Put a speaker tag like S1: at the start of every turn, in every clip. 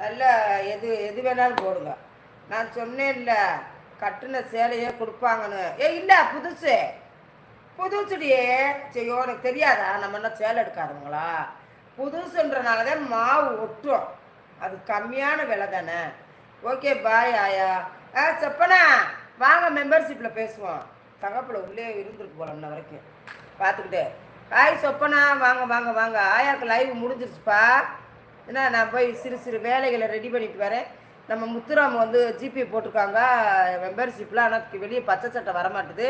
S1: நல்ல எது எது வேணாலும் போடுங்க. நான் சொன்னேன்ல கட்டின சேலையே கொடுப்பாங்கன்னு. ஏ இல்லை புதுசு. புதுசுடியே. செய்யோ எனக்கு தெரியாதா? நம்ம என்ன சேலை எடுக்காதவங்களா? புதுசுன்றனால தான் மாவு ஒட்டும் அது கம்மியான விலை தானே. ஓகே பாய் ஆயா. ஆ செப்பனா வாங்க மெம்பர்ஷிப்பில் பேசுவோம். தகப்பில் உள்ளே இருந்துருக்கு போல இன்ன வரைக்கும். பார்த்துக்கிட்டு. ஹாய் சொப்பனா. வாங்க வாங்க வாங்க. ஆயாக்கு லைவ் முடிஞ்சிருச்சுப்பா. என்ன நான் போய் சிறு சிறு வேலைகளை ரெடி பண்ணிட்டு வரேன். நம்ம முத்துராம் வந்து ஜிபே போட்டிருக்காங்க. மெம்பர்ஷிப்பில் ஆனால் வெளியே பச்சை சட்டை வரமாட்டுது.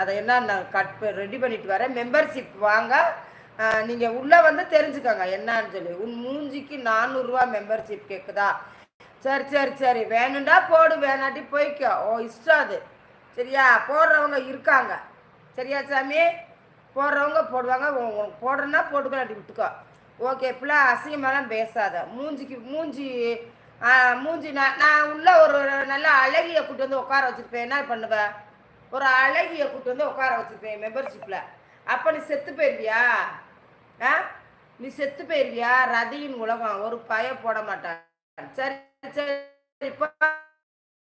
S1: அதை என்ன நான் கட் ரெடி பண்ணிட்டு வரேன். மெம்பர்ஷிப் வாங்க. நீங்கள் உள்ளே வந்து தெரிஞ்சுக்கோங்க என்னன்னு சொல்லி. உன் மூஞ்சிக்கு நானூறுரூவா மெம்பர்ஷிப் கேட்குதா சரி சரி சரி. வேணுண்டா போடு வேணாட்டி போய்க்கோ. ஓ இஷ்டம் அது. சரியா? போடுறவங்க இருக்காங்க. சரியா சாமி? போடுறவங்க போடுவாங்க. போடுறேன்னா உனக்கு போடுறேன்னா போட்டுக்கலாட்டி விட்டுக்கோ. ஓகே பிள்ளை அசிங்கமாலாம் பேசாத. மூஞ்சிக்கு மூஞ்சி மூஞ்சி நான் நான் உள்ள ஒரு நல்ல அழகிய கூட்டு வந்து உட்கார வச்சுருப்பேன். என்ன பண்ணுவேன் ஒரு அழகிய கூட்டு வந்து உட்கார வச்சுருப்பேன் மெம்பர்ஷிப்பில் அப்போ நீ செத்து போயிருவியா? ஆ? நீ செத்து போயிருவியா? ரதியின் உலகம் ஒரு பய போட மாட்டான். சரி சரி இப்போ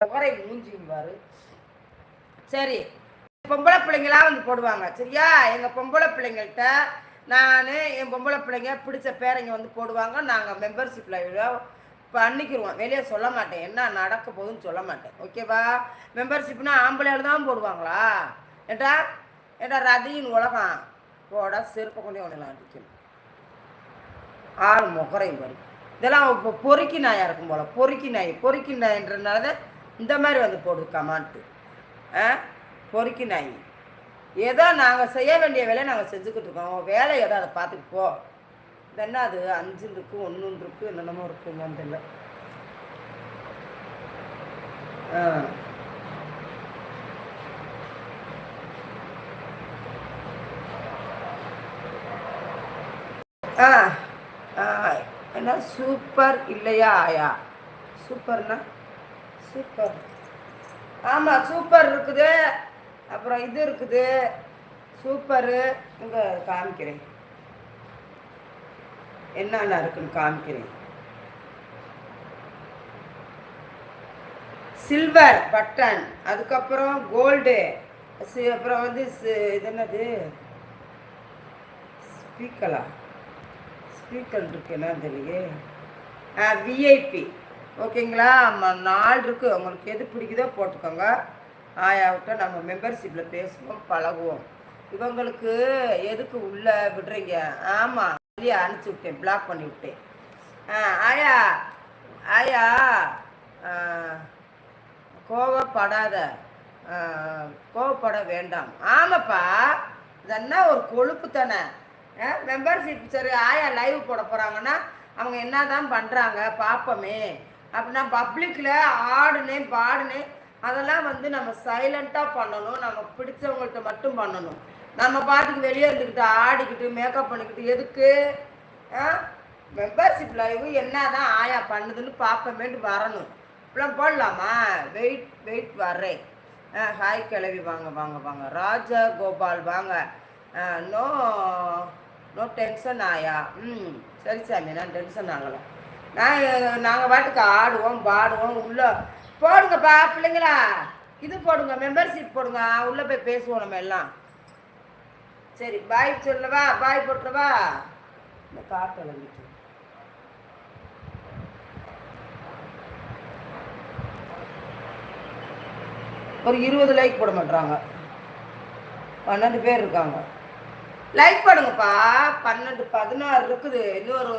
S1: உரை மூஞ்சியும் பாரு. சரி பொம்பளை பிள்ளைங்களா வந்து போடுவாங்க. சரியா? எங்கள் பொம்பளை பிள்ளைங்கள்ட்ட நான் என் பொம்பளை பிள்ளைங்க பிடிச்ச பேரைங்க வந்து போடுவாங்க. நாங்கள் மெம்பர்ஷிப்பில் பண்ணிக்கிடுவோம் வெளியே சொல்ல மாட்டேன். என்ன நடக்க போகுதுன்னு சொல்ல மாட்டேன். ஓகேவா மெம்பர்ஷிப்னா ஆம்பளையால் தான் போடுவாங்களா? ஏட்டா ஏட்டா ரதியின் உலகம்? போட செருப்பை கொண்டே ஒன்று அடிக்கணும். ஆள் முகரையும் பாரு. இதெல்லாம் இப்போ பொறுக்கி நாயாக இருக்கும் போல. பொறுக்கி நாய். பொறுக்கி நாயின்றதுனால தான் இந்த மாதிரி வந்து போடுது கமான்ட்டு ஆ? பொறுக்கி நாய். ஏதோ நாங்கள் செய்ய வேண்டிய வேலையை நாங்கள் செஞ்சுக்கிட்டு இருக்கோம் வேலை ஏதோ அதை பார்த்துட்டு போ. தென்னா அது? அஞ்சு இருக்கு ஒன்று இருக்கு என்னென்னமோ இருக்குன்னு தெரியல. ஆ, என்ன? சூப்பர் இல்லையா ஆயா? சூப்பர்னா? சூப்பர். ஆமாம் சூப்பர் இருக்குது. அப்புறம் இது இருக்குது. சூப்பரு இங்கே காமிக்கிறேன். என்னென்ன இருக்குன்னு காமிக்கிறேன். சில்வர் பட்டன் அதுக்கப்புறம் கோல்டு அப்புறம் வந்து இது என்னது? ஸ்பீக்கலா ஸ்பீக்கர் இருக்கு என்ன தெரியலையே. விஐபி ஓகேங்களா நாலு இருக்குது உங்களுக்கு எது பிடிக்குதோ போட்டுக்கோங்க. ஆயாவிட்ட நம்ம மெம்பர்ஷிப்பில் பேசுவோம் பழகுவோம். இவங்களுக்கு எதுக்கு உள்ள விடுறீங்க? ஆமாம் வெளியே அனுப்பிச்சி விட்டேன் பிளாக் பண்ணி விட்டேன். ஆ ஆயா ஆயா கோவப்படாத கோவப்பட வேண்டாம். ஆமாப்பா இதென்ன ஒரு கொழுப்பு தானே. மெம்பர்ஷிப் சரி ஆயா லைவ் போட போகிறாங்கன்னா அவங்க என்ன தான் பண்ணுறாங்க பார்ப்போமே அப்படின்னா பப்ளிக்கில் ஆடுனேன் பாடுனேன். அதெல்லாம் வந்து நம்ம சைலண்ட்டாக பண்ணணும். நம்ம பிடிச்சவங்கள்ட்ட மட்டும் பண்ணணும். நம்ம பாட்டுக்கு வெளியே இருந்துக்கிட்டு ஆடிக்கிட்டு மேக்கப் பண்ணிக்கிட்டு எதுக்கு? மெம்பர்ஷிப் லைவு என்ன தான் ஆயா பண்ணுதுன்னு பார்ப்பமேட்டு வரணும். இப்பெல்லாம் போடலாமா? வெயிட் வெயிட் வர்றேன். ஆ ஹாய் கிளவி வாங்க வாங்க வாங்க. ராஜா கோபால் வாங்க. நோ நோ டென்ஷன் ஆயா? ம் சரி சாமி நான் டென்ஷன் ஆகலை. நான் நாங்கள் பாட்டுக்கு ஆடுவோம் பாடுவோம் உள்ளே போடுங்கப்பா பிள்ளைங்களா. இது போடுங்க மெம்பர்ஷிப் போடுங்க. உள்ளே போய் பேசுவோம் நம்ம எல்லாம். சரி பாய் சொல்லவா? பாய் போட்டுறவா? இந்த காட்டு வந்துட்டு ஒரு இருபது லைக் போட மாட்டாங்க பன்னெண்டு பேர் இருக்காங்க. லைக் பண்ணுங்கப்பா பன்னெண்டு பதினாறு இருக்குது. இன்னும் ஒரு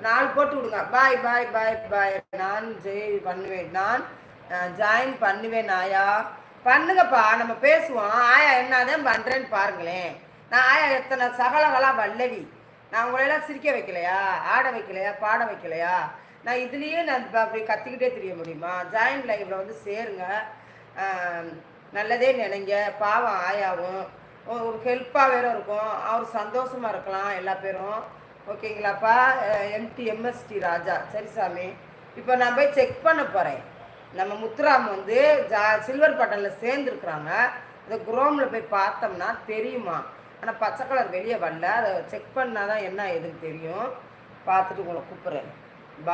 S1: நாலு போட்டு விடுங்க. பாய் பாய் பாய் பாய். நான் ஜெய் பண்ணுவேன். நான் ஜாயின் பண்ணுவேன் ஆயா பண்ணுங்கப்பா. நம்ம பேசுவோம். ஆயா என்னதான் பண்ணுறேன்னு பாருங்களேன். நான் ஆயா எத்தனை சகலகலா வல்லவி. நான் உங்களையெல்லாம் சிரிக்க வைக்கலையா? ஆட வைக்கலையா? பாட வைக்கலையா? நான் இதுலேயே நான் அப்படி கற்றுக்கிட்டே தெரிய முடியுமா? ஜாயின் லைவ்ல வந்து சேருங்க. நல்லதே நினைங்க. பாவம் ஆயாவும். ஒரு ஹெல்ப்பாக வேற இருக்கும். அவர் சந்தோஷமாக இருக்கலாம் எல்லா பேரும். ஓகேங்களாப்பா? MD MST Raja. சரி சாமி. இப்போ நான் போய் செக் பண்ண போகிறேன் நம்ம முத்துராம் வந்து ஜா சில்வர் பட்டனில் சேர்ந்துருக்குறாங்க. இந்த குரோமில் போய் பார்த்தோம்னா தெரியுமா? ஆனால் பச்சை கலர் வெளியே வரல. அதை செக் பண்ணால் தான் என்ன எதுன்னு தெரியும். பார்த்துட்டு உங்களை கூப்பிட்றேன்.